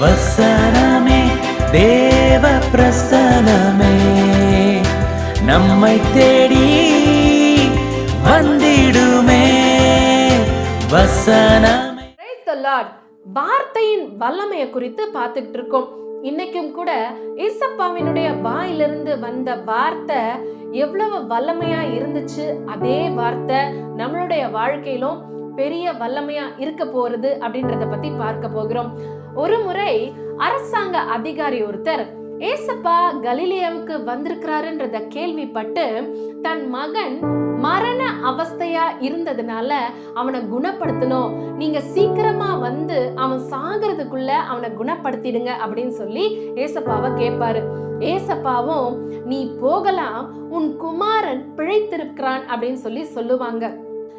வசனமே தேவ பிரசனமே நம்மை தேடி வந்திடுமே வசனமே. வார்த்தையின் வல்லமையை குறித்து பார்த்துக்கிட்டு இருக்கோம் இன்னைக்கும் கூட ஏசப்பாவினுடைய வாயிலிருந்து வந்த வார்த்தை எவ்வளவு வல்லமையா இருந்துச்சு? அதே வார்த்தை நம்மளுடைய வாழ்க்கையிலும் பெரிய வல்லமையா இருக்க போறது அப்படின்றத பத்தி பார்க்க போகிறோம். ஒரு முறை அரசாங்க அதிகாரி ஒருத்தர் ஏசப்பா கலிலியாவுக்கு வந்திருக்கிறாருன்றத கேள்விப்பட்டு தன் மகன் மரண அவஸ்தையா இருந்ததுனால அவனை குணப்படுத்தணும். நீங்க சீக்கிரமா வந்து அவன் சாகிறதுக்குள்ள அவனை குணப்படுத்திடுங்க அப்படின்னு சொல்லி ஏசப்பாவை கேட்பாரு ஏசப்பாவும் நீ போகலாம் உன் குமாரன் பிழைத்திருக்கிறான் அப்படின்னு சொல்லி சொல்லுவாங்க.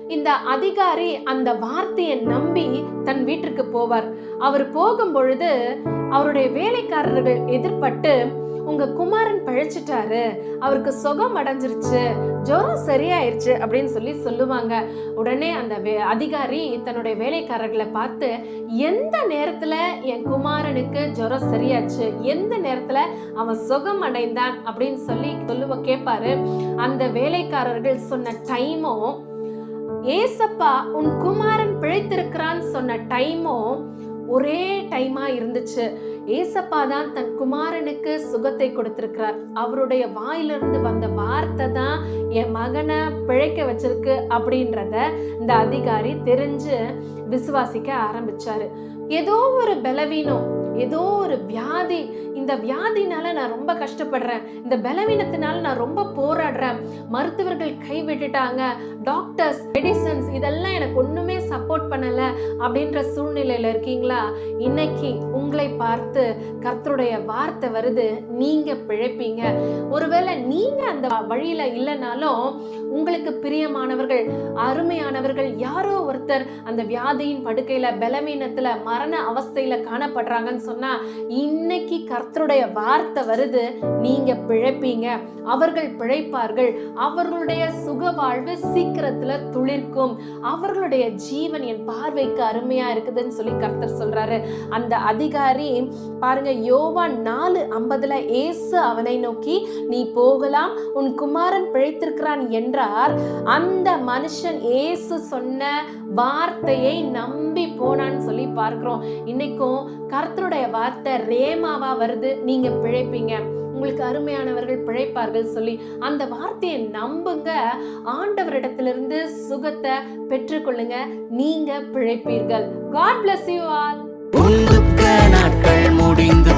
இந்த அதிகாரி அந்த வார்த்தையை நம்பி தன் வீட்டிற்கு போவார். அவர் போகும் பொழுது அவருடைய வேலைக்காரர்கள் எதிர்பட்டு உங்க குமாரன் பழிச்சிட்டாரு. அவருக்கு சுகம் அடைஞ்சிருச்சு. ஜுரம் சரியாயிருச்சு. அப்படின்னு சொல்லி சொல்லுவாங்க. உடனே அந்த வே- அதிகாரி தன்னுடைய வேலைக்காரர்களை பார்த்து எந்த நேரத்துல என் குமாரனுக்கு ஜுரம் சரியாச்சு? எந்த நேரத்துல அவன் சுகம் அடைந்தான்? அப்படின்னு சொல்லி சொல்லுவ கேட்பாரு அந்த வேலைக்காரர்கள் சொன்ன டைமும் ஏசப்பா உன் குமாரன் பிழைத்திருக்கிறான்னு சொன்ன டைமும் ஒரே டைமா இருந்துச்சு. ஏசப்பா தான் தன் குமாரனுக்கு சுகத்தை கொடுத்திருக்கிறார். அவருடைய வாயிலிருந்து வந்த வார்த்தை தான் என் மகனை பிழைக்க வச்சிருக்கு அப்படின்றத இந்த அதிகாரி தெரிஞ்சு விசுவாசிக்க ஆரம்பிச்சாரு. ஏதோ ஒரு பலவீனம் ஏதோ ஒரு வியாதி. இந்த வியாதினால நான் ரொம்ப கஷ்டப்படுறேன். இந்த பலவீனத்தினால நான் ரொம்ப போராடுறேன். மருத்துவர்கள் கைவிட்டுட்டாங்க டாக்டர்ஸ் மெடிசன்ஸ் இதெல்லாம் எனக்கு ஒண்ணுமே சப்போர்ட் பண்ணல அப்படின்ற சூழ்நிலையில இருக்கீங்களா? இன்னைக்கு உங்களை பார்த்து கர்த்தருடைய வார்த்தை வருது. நீங்க பிழைப்பீங்க. ஒருவேளை நீங்க அந்த வழியில இல்லைனாலும் உங்களுக்கு பிரியமானவர்கள் அருமையானவர்கள் யாரோ ஒருத்தர் அந்த வியாதியின் படுக்கையில பலவீனத்துல மரண அவஸ்தையில காணப்படுறாங்கன்னு சொன்னா இன்னைக்கு கர்த்தருடைய வார்த்தை வருது. நீங்க பிழைப்பீங்க. அவர்கள் பிழைப்பார்கள். அவர்களுடைய சுக வாழ்வு சீக்கிரத்துல துளிர்க்கும். அவர்களுடைய ஜீவன் என் பார்வைக்கு அருமையா இருக்குதுன்னு சொல்லி கர்த்தர் சொல்றாரு. அந்த அதிகாரி பாருங்க யோவான் நாலு ஐம்பதுல ஏசு அவனை நோக்கி நீ போகலாம். உன் குமாரன் பிழைத்திருக்கிறான் என்றார். அந்த மனுஷன் ஏசு சொன்ன வார்த்தையை நம்பி போனான்னு சொல்லி பார்க்கிறோம். இன்னைக்கும் கர்த்தருடைய தேவனுடைய வார்த்தை ரேமாவா வருது. நீங்க பிழைப்பீங்க. உங்களுக்கு அருமையானவர்கள் பிழைப்பார்கள் சொல்லி அந்த வார்த்தையை நம்புங்க. ஆண்டவரிடத்திலிருந்து சுகத்தை பெற்றுக்கொள்ளுங்க. நீங்க பிழைப்பீர்கள். காட் பிளஸ் யூ ஆல் முடிந்து